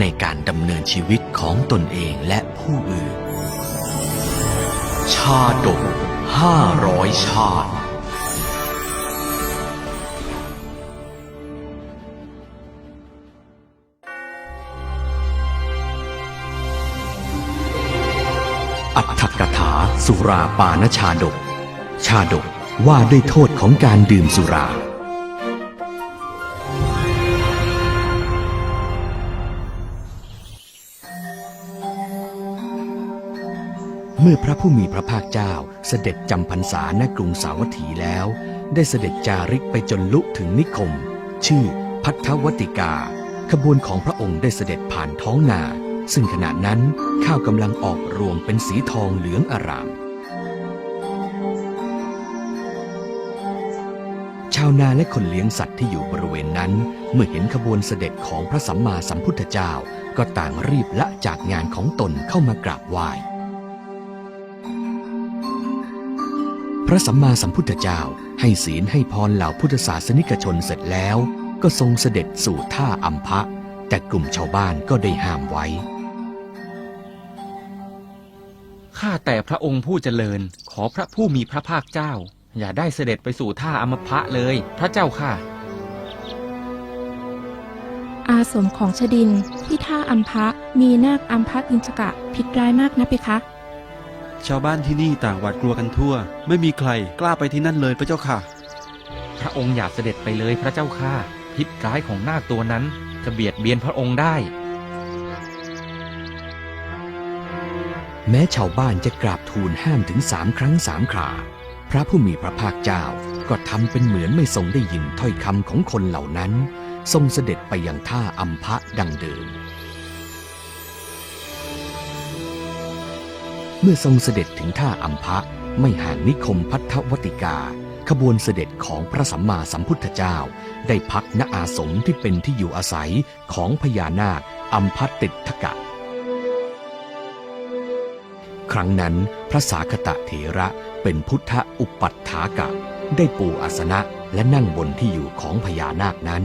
ในการดำเนินชีวิตของตนเองและผู้อื่น ชาดกห้าร้อยชาติอัตถกถาสุราปานชาดก ชาดกว่าด้วยโทษของการดื่มสุรา มื่อพระผู้มีพระภาคเจ้าเสด็จจำพรรษาณกรุงสาวัตถีแล้ว ได้เสด็จจาริกไปจนลุถึงนิคม ชื่อพัทธวติกา ขบวนของพระองค์ได้เสด็จผ่านท้องนา ซึ่งขณะนั้นข้าวกำลังออกรวงเป็นสีทองเหลืองอาราม ชาวนาและคนเลี้ยงสัตว์ที่อยู่บริเวณนั้น เมื่อเห็นขบวนเสด็จของพระสัมมาสัมพุทธเจ้า ก็ต่างรีบละจากงานของตนเข้ามากราบไหว้ พระสัมมาสัมพุทธเจ้าให้ศีลให้พรเหล่าพุทธศาสนิกชนเสร็จแล้ว ก็ทรงเสด็จสู่ท่าอัมพะ แต่กลุ่มชาวบ้านก็ได้ห้ามไว้ข้าแต่พระองค์ผู้เจริญ ขอพระผู้มีพระภาคเจ้า อย่าได้เสด็จไปสู่ท่าอมพะเลย พระเจ้าค่ะ อาสมของชดินที่ท่าอัมพะมีนาคอัมพะอินชกะพิษร้ายมากนะเพคะ ชาวบ้านที่นี่ต่างหวาดกลัวกันทั่ว ไม่มีใครกล้าไปที่นั่นเลยพระเจ้าค่ะ พระองค์อย่าเสด็จไปเลยพระเจ้าค่ะ พิษร้ายของนาคตัวนั้นจะเบียดเบียนพระองค์ได้ แม้ชาวบ้านจะกราบทูลห้ามถึงสามครั้งสามครา พระผู้มีพระภาคเจ้าก็ทำเป็นเหมือนไม่ทรงได้ยินถ้อยคำของคนเหล่านั้น ทรงเสด็จไปยังท่าอัมพะดังเดิม เมื่อทรงเสด็จถึงท่าอัมพะไม่ห่างนิคมพัทธวติกา ขบวนเสด็จของพระสัมมาสัมพุทธเจ้า ได้พักณอาสมที่เป็นที่อยู่อาศัยของพญานาคอัมพัตติทกะ ครั้งนั้นพระสาคตะเถระเป็นพุทธอุปัฏฐากะ ได้ปูอาสนะและนั่งบนที่อยู่ของพญานาคนั้น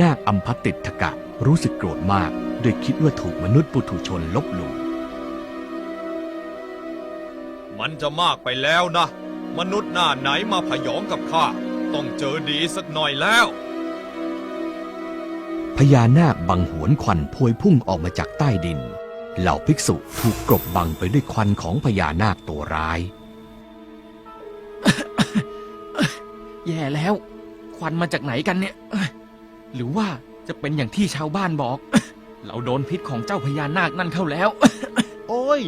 นาคอัมพติทกะรู้สึกโกรธมากโดยคิดว่าถูกมนุษย์ปุถุชนลบหลู่ มันจะมากไปแล้วนะ มนุษย์หน้าไหนมาพยองกับข้า ต้องเจอดีสักหน่อยแล้ว พญานาคบังหวนควันพวยพุ่งออกมาจากใต้ดิน เหล่าภิกษุถูกกลบบังไปด้วยควันของพญานาคตัวร้าย แย่แล้ว ควันมาจากไหนกันเนี่ยเอ้ยหรือว่าจะเป็นอย่างที่ชาวบ้านบอก เราโดนพิษของเจ้าพญานาคนั่นเข้าแล้ว โอ้ย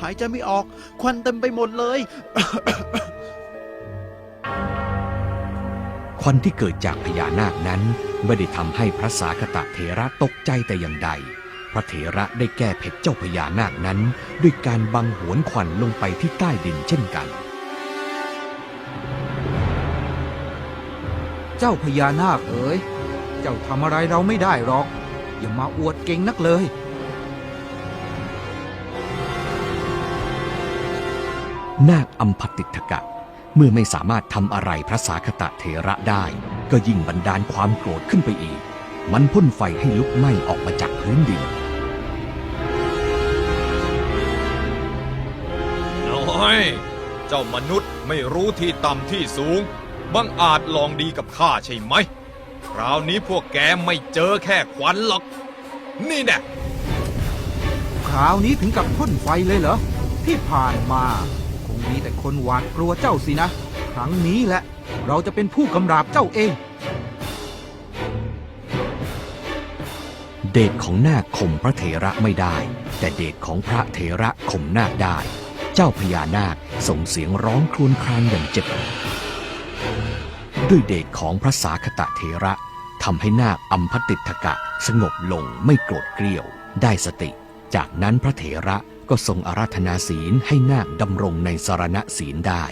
หายใจไม่ออก ควันเต็มไปหมดเลย ควันที่เกิดจากพญานาคนั้น ไม่ได้ทำให้พระสาคตะเถระตกใจแต่อย่างใด พระเถระได้แก้เผ็ดเจ้าพญานาคนั้น ด้วยการบังหวนควันลงไปที่ใต้ดินเช่นกัน เจ้าพญานาคเอ๋ย เจ้าทำอะไรเราไม่ได้หรอก อย่ามาอวดเก่งนักเลย นาคอัมพติทกะ เมื่อไม่สามารถทำอะไรพระสาคตะเถระได้ ก็ยิ่งบันดาลความโกรธขึ้นไปอีก มันพ่นไฟให้ลุกไหม้ออกมาจากพื้นดินน้อย เจ้ามนุษย์ไม่รู้ที่ต่ำที่สูง บังอาจลองดีกับข้าใช่ไหม คราวนี้พวกแกไม่เจอแค่ควันหรอก นี่แน่คราวนี้ถึงกับพ่นไฟเลยเหรอ ที่ผ่านมา คงมีแต่คนหวาดกลัวเจ้าสินะ ครั้งนี้แหละ เราจะเป็นผู้กำราบเจ้าเอง เดชของนาคข่มพระเถระไม่ได้ แต่เดชของพระเถระข่มนาคได้ เจ้าพญานาคส่งเสียงร้องครวญครางอย่างเจ็บปวดด้วยเดชของพระสาคตะเถระทำให้นาคอัมพติทกะสงบลงไม่โกรธเกรี้ยวได้สติ จากนั้นพระเถระ ก็ทรงอาราธนาศีลให้นาคดำรงในสารณศีลได้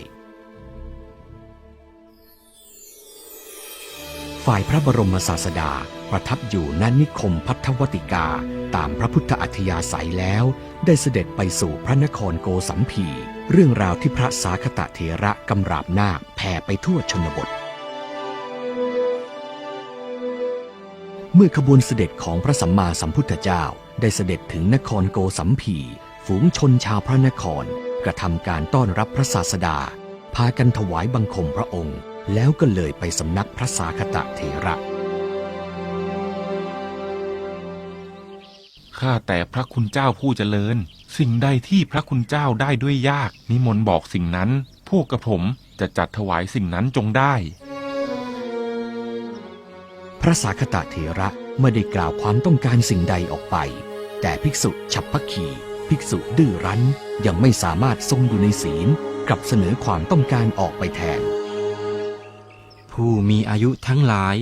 ฝ่ายพระบรมศาสดาประทับอยู่ณนิคมพัทธวติกาตามพระพุทธอัธยาศัยแล้ว ได้เสด็จไปสู่พระนครโกสัมพี เรื่องราวที่พระสาคตะเถระกำราบนาคแผ่ไปทั่วชนบทเมื่อขบวนเสด็จของพระสัมมาสัมพุทธเจ้าได้เสด็จถึงนครโกสัมพี ฝูงชนชาวพระนคร กระทำการต้อนรับพระศาสดา พากันถวายบังคมพระองค์ แล้วก็เลยไปสำนักพระสาคตะเถระ ข้าแต่พระคุณเจ้าผู้เจริญ สิ่งใดที่พระคุณเจ้าได้ด้วยยาก นิมนต์บอกสิ่งนั้น พวกกระผมจะจัดถวายสิ่งนั้นจงได้ พระสาคตะเถระไม่ได้กล่าวความต้องการสิ่งใดออกไป แต่ภิกษุฉับพักขี ภิกษุดื้อรั้นยังไม่สามารถทรงอยู่ในศีลกลับเสนอความต้องการออกไปแทน ผู้มีอายุทั้งหลาย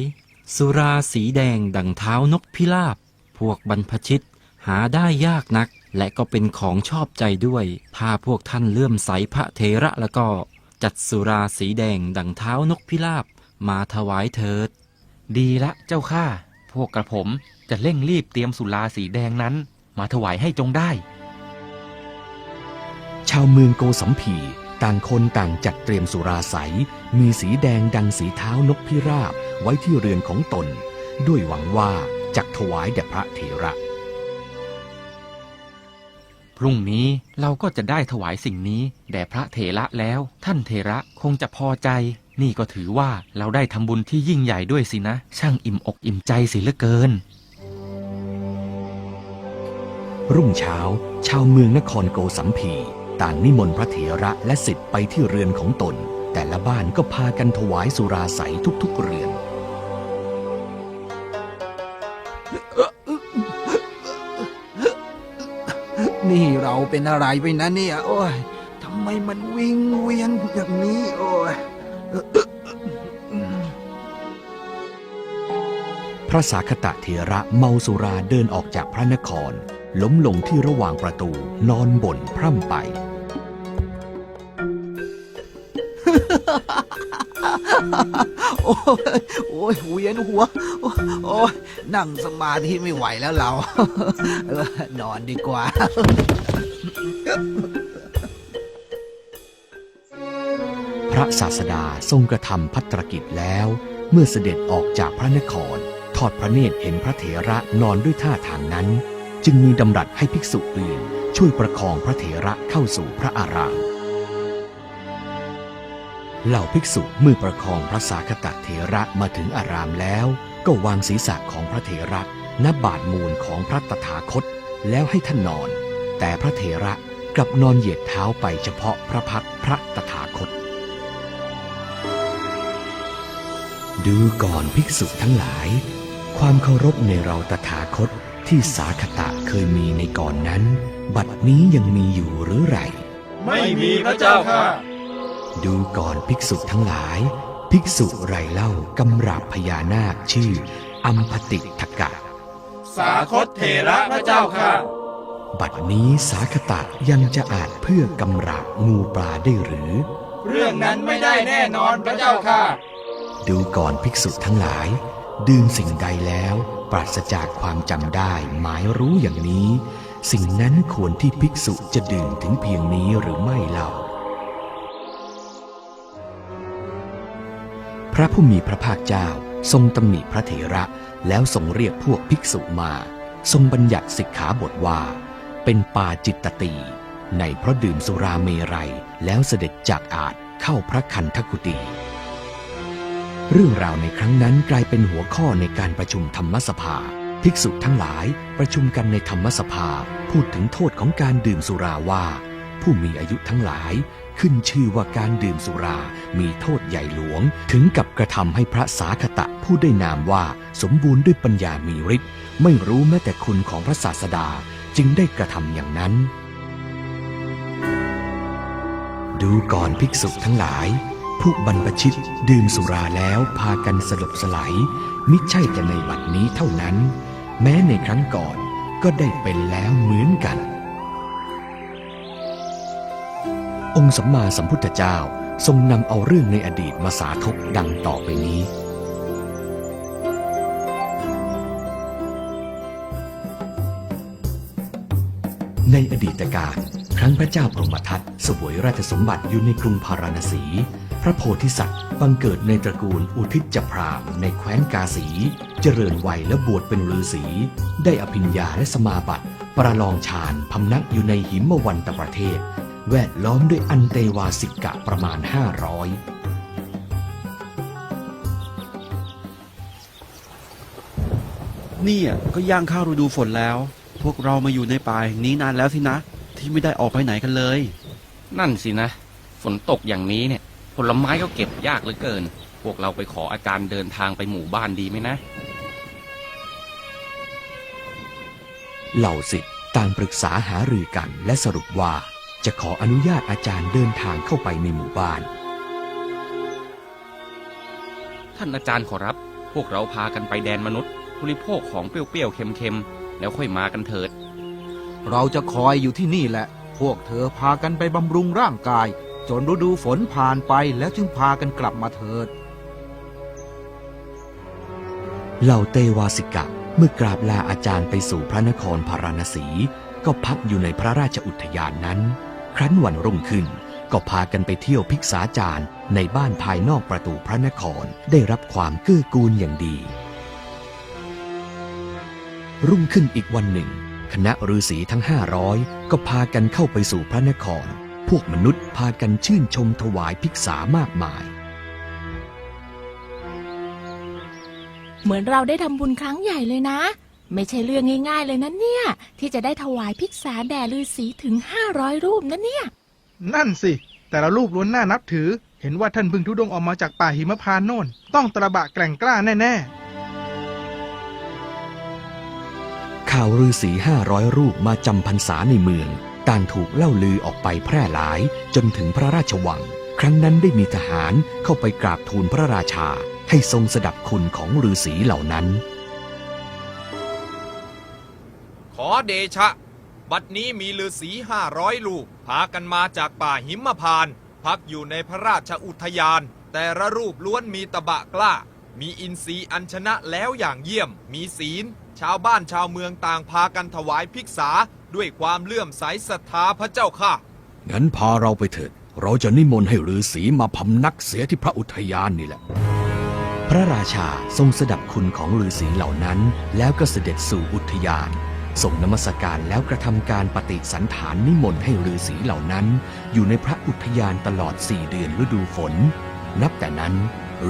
สุราสีแดงดังเท้านกพิราบ พวกบรรพชิตหาได้ยากนัก และก็เป็นของชอบใจด้วย ถ้าพวกท่านเลื่อมใสพระเทระแล้วก็ จัดสุราสีแดงดังเท้านกพิราบ มาถวายเถิด ดีละเจ้าข้าพวกกระผมจะเร่งรีบเตรียมสุราสีแดงนั้น มาถวายให้จงได้ ชาวเมืองโกสัมพีต่างคนต่างจัดเตรียมสุราใส มีสีแดงดังสีเท้านกพิราบไว้ที่เรือนของตน ด้วยหวังว่าจะถวายแด่พระเถระ พรุ่งนี้เราก็จะได้ถวายสิ่งนี้แด่พระเถระแล้ว ท่านเถระคงจะพอใจ นี่ก็ถือว่าเราได้ทำบุญที่ยิ่งใหญ่ด้วยสินะ ช่างอิ่มอกอิ่มใจสิเหลือเกินรุ่งเช้า ชาวเมืองนครโกสัมพี ต่างนิมนต์พระเถระและสิทธิ์ไปที่เรือนของตน แต่ละบ้านก็พากันถวายสุราใสทุกๆเรือน นี่เราเป็นอะไรไปนะเนี่ย โอ้ยทำไมมันวิงเวียนอย่างนี้ โอ้ยพระสาคตะเถระเมาสุราเดินออกจากพระนคร ล้มลงที่ระหว่างประตูนอนบ่นพร่ำไป โอ้ยโอ้ยเวียนหัว โอ้ยโอ้ยนั่งสมาธิไม่ไหวแล้วเราเออนอนดีกว่า พระศาสดาทรงกระทำพัตรกิจแล้ว เมื่อเสด็จออกจากพระนคร ทอดพระเนตรเห็นพระเถระนอนด้วยท่าทางนั้น จึงมีดำรัสให้ภิกษุอื่น ช่วยประคองพระเถระเข้าสู่พระอาราม เหล่าภิกษุเมื่อประคองพระสาคตะเถระมาถึงอารามแล้ว ก็วางศีรษะของพระเถระณบาทมูลของพระตถาคตแล้วให้ท่านนอน แต่พระเถระกลับนอนเหยียดเท้าไปเฉพาะพระพักพระตถาคต ดูก่อนภิกษุทั้งหลาย ความเคารพในเราตถาคต ที่สาคตะเคยมีในก่อนนั้น บัดนี้ยังมีอยู่หรือไร ไม่มีพระเจ้าค่ะ ดูก่อนภิกษุทั้งหลาย ภิกษุไรเล่ากำราบพญานาคชื่อ อัมพติทกะ สาคตเถระพระเจ้าค่ะ บัดนี้สาคตะยังจะอาจเพื่อกำราบงูปลาได้หรือ เรื่องนั้นไม่ได้แน่นอนพระเจ้าค่ะ ดูก่อนภิกษุทั้งหลาย ดื่มสิ่งใดแล้ว ปราศจากความจำได้หมายรู้อย่างนี้ สิ่งนั้นควรที่ภิกษุจะดื่มถึงเพียงนี้หรือไม่เล่า พระผู้มีพระภาคเจ้าทรงตำหนิพระเถระแล้วทรงเรียกพวกภิกษุมา ทรงบัญญัติสิกขาบทว่า เป็นปาจิตตตีในเพราะดื่มสุราเมรัยแล้วเสด็จจากอาจเข้าพระคันธกุฏี เรื่องราวในครั้งนั้นกลายเป็นหัวข้อในการประชุมธรรมสภา ภิกษุทั้งหลายประชุมกันในธรรมสภา พูดถึงโทษของการดื่มสุราว่า ผู้มีอายุทั้งหลาย ขึ้นชื่อว่าการดื่มสุรา มีโทษใหญ่หลวง ถึงกับกระทำให้พระสาคตะผู้ได้นามว่า สมบูรณ์ด้วยปัญญามีฤทธิ์ไม่รู้แม้แต่คุณของพระศาสดาจึงได้กระทำอย่างนั้น ดูก่อนภิกษุทั้งหลาย ผู้บรรพชิตดื่มสุราแล้วพากันสลบสลายมิใช่แต่ในบัดนี้เท่านั้น แม้ในครั้งก่อนก็ได้เป็นแล้วเหมือนกัน องค์สัมมาสัมพุทธเจ้าทรงนำเอาเรื่องในอดีตมาสาธกดังต่อไปนี้ ในอดีตการครั้งพระเจ้าพรหมทัตสวยราชสมบัติอยู่ในกรุงพาราณสี พระโพธิสัตว์บังเกิดในตระกูลอุทิจพราหมณ์ในแคว้นกาสี เจริญวัยและบวชเป็นฤาษี ได้อภิญญาและสมาบัติ ประลองฌานพำนักอยู่ในหิมวันตประเทศ แวดล้อมด้วยอันเตวาสิกะประมาณ 500เนี่ยก็ย่างเข้าฤดูฝนแล้ว พวกเรามาอยู่ในป่าแห่งนี้นานแล้วสินะ ที่ไม่ได้ออกไปไหนกันเลย นั่นสินะ ฝนตกอย่างนี้เนี่ย ผลไม้ก็เก็บยากเหลือเกิน พวกเราไปขออาจารย์เดินทางไปหมู่บ้านดีไหมนะ เหล่าสิทธิ์ต่างปรึกษาหารือกันและสรุปว่าจะขออนุญาตอาจารย์เดินทางเข้าไปในหมู่บ้าน ท่านอาจารย์ขอรับ พวกเราพากันไปแดนมนุษย์บริโภคของเปรี้ยวๆเค็มๆ แล้วค่อยมากันเถิด เราจะคอยอยู่ที่นี่แหละ พวกเธอพากันไปบำรุงร่างกาย จนฤดูฝนผ่านไปแล้วจึงพากันกลับมาเถิด เหล่าเตวาสิกะเมื่อกราบลาอาจารย์ไปสู่พระนครพาราณสี ก็พักอยู่ในพระราชอุทยานนั้น ครั้นวันรุ่งขึ้นก็พากันไปเที่ยวพิกษาจารย์ในบ้านภายนอกประตูพระนครได้รับความเกื้อกูลอย่างดี รุ่งขึ้นอีกวันหนึ่ง คณะฤาษีทั้งห้าร้อยก็พากันเข้าไปสู่พระนคร พวกมนุษย์พากันชื่นชมถวายภิกษามากมาย เหมือนเราได้ทำบุญครั้งใหญ่เลยนะ ไม่ใช่เรื่องง่าย ๆ เลยนะเนี่ย ที่จะได้ถวายภิกษาแด่ฤาษีถึง500รูปนะเนี่ย นั่นสิ แต่ละรูปล้วนน่านับถือ เห็นว่าท่านเพึ่งทุดงค์ออกมาจากป่าหิมพานต์โน่น ต้องตระบะแกร่งกล้าแน่ข่าวฤาษีห้าร้อยรูปมาจำพรรษาในเมือง ต่างถูกเล่าลือออกไปแพร่หลายจนถึงพระราชวัง ครั้งนั้นได้มีทหารเข้าไปกราบทูลพระราชาให้ทรงสดับคุณของฤาษีเหล่านั้น ขอเดชะ บัดนี้มีฤาษีห้าร้อยลูก พากันมาจากป่าหิมพานพักอยู่ในพระราชอุทยาน แต่ละรูปล้วนมีตะบะกล้า มีอินทรีย์อัญชนะแล้วอย่างเยี่ยม มีศีล ชาวบ้านชาวเมืองต่างพากันถวายภิกษา ด้วยความเลื่อมใสศรัทธาพระเจ้าค่ะ งั้นพาเราไปเถิด เราจะนิมนต์ให้ฤาษีมาพำนักเสียที่พระอุทยานนี่แหละ พระราชาทรงสดับคุณของฤาษีเหล่านั้น แล้วก็เสด็จสู่อุทยานส่งนมัสการแล้วกระทำการปฏิสันฐานนิมนต์ให้ฤาษีเหล่านั้น อยู่ในพระอุทยานตลอดสี่เดือนฤดูฝน นับแต่นั้น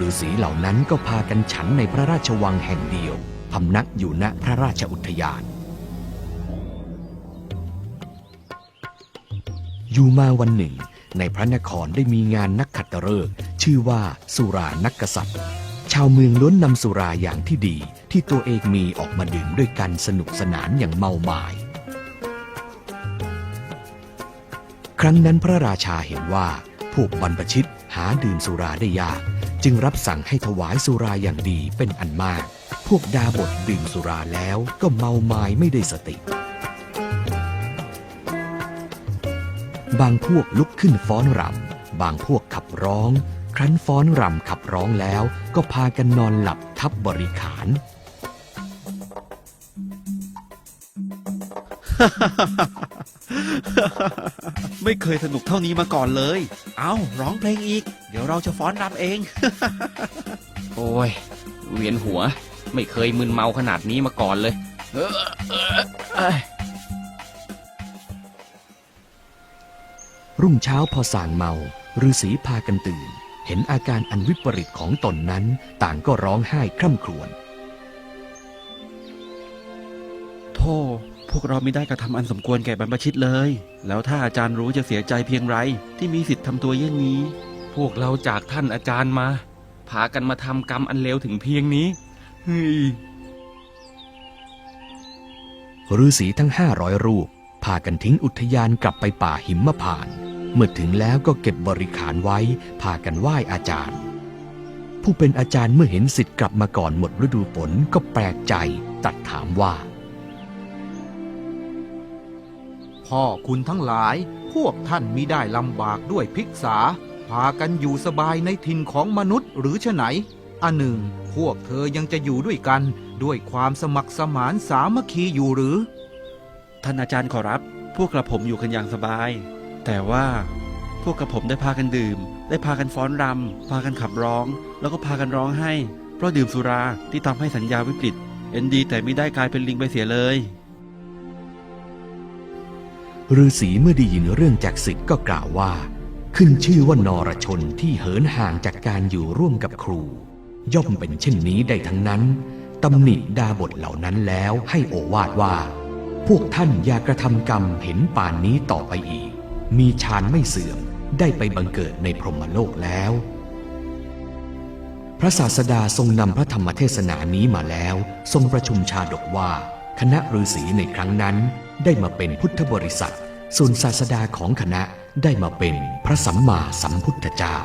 ฤาษีเหล่านั้นก็พากันฉันในพระราชวังแห่งเดียวพำนักอยู่ณพระราชอุทยาน อยู่มาวันหนึ่ง ในพระนครได้มีงานนักขัตฤกษ์ชื่อว่าสุรานักกษัตริย์ ชาวเมืองล้วนนำสุราอย่างที่ดีที่ตัวเองมีออกมาดื่มด้วยกันสนุกสนานอย่างเมาหมาย ครั้งนั้นพระราชาเห็นว่าพวกบรรพชิตหาดื่มสุราได้ยาก จึงรับสั่งให้ถวายสุราอย่างดีเป็นอันมาก พวกดาบทดื่มสุราแล้วก็เมาไม้ไม่ได้สติ บางพวกลุกขึ้นฟ้อนรำ บางพวกขับร้อง ครั้นฟ้อนรำขับร้องแล้วก็พากันนอนหลับทับบริขาร ไม่เคยสนุกเท่านี้มาก่อนเลย เอาร้องเพลงอีก เดี๋ยวเราจะฟ้อนรำเอง โอ้ย เวียนหัว ไม่เคยมึนเมาขนาดนี้มาก่อนเลย เออเออเอ้ย รุ่งเช้าพอส่างเมาฤาษีพากันตื่น เห็นอาการอันวิปริตของตนนั้น ต่างก็ร้องไห้คร่ำครวญโธ่พวกเราไม่ได้กระทำอันสมควรแก่บรรพชิตเลย แล้วถ้าอาจารย์รู้จะเสียใจเพียงไร ที่มีสิทธิ์ทำตัวเยี่ยงนี้ พวกเราจากท่านอาจารย์มา พากันมาทำกรรมอันเลวถึงเพียงนี้เฮ้ยฤาษีทั้งห้าร้อยรูป พากันทิ้งอุทยานกลับไปป่าหิมพานต์ เมื่อถึงแล้วก็เก็บบริขารไว้ พากันไหว้อาจารย์ ผู้เป็นอาจารย์เมื่อเห็นสิทธิ์กลับมาก่อนหมดฤดูฝนก็แปลกใจตัดถามว่า พ่อคุณทั้งหลาย พวกท่านมิได้ลำบากด้วยภิกษา พากันอยู่สบายในถิ่นของมนุษย์หรือฉไหนอันหนึ่ง พวกเธอยังจะอยู่ด้วยกัน ด้วยความสมัครสมานสามัคคีอยู่หรือ ท่านอาจารย์ขอรับ พวกกระผมอยู่กันอย่างสบาย แต่ว่าพวกกระผมได้พากันดื่ม ได้พากันฟ้อนรำ พากันขับร้อง แล้วก็พากันร้องไห้ เพราะดื่มสุราที่ทำให้สัญญาวิปริตเอ็นดีแต่ไม่ได้กลายเป็นลิงไปเสียเลยฤาษีเมื่อได้ยินเรื่องจากสิทธ์ก็กล่าวว่า ขึ้นชื่อว่านรชนที่เหินห่างจากการอยู่ร่วมกับครู ย่อมเป็นเช่นนี้ได้ทั้งนั้นตำหนิดาบทเหล่านั้นแล้วให้โอวาดว่า พวกท่านอย่ากระทำกรรมเห็นป่านนี้ต่อไปอีก มีฌานไม่เสื่อมได้ไปบังเกิดในพรหมโลกแล้ว พระศาสดาทรงนำพระธรรมเทศนานี้มาแล้ว ทรงประชุมชาดกว่า คณะฤาษีในครั้งนั้น ได้มาเป็นพุทธบริษัท ส่วนศาสดาของคณะได้มาเป็นพระสัมมาสัมพุทธเจ้า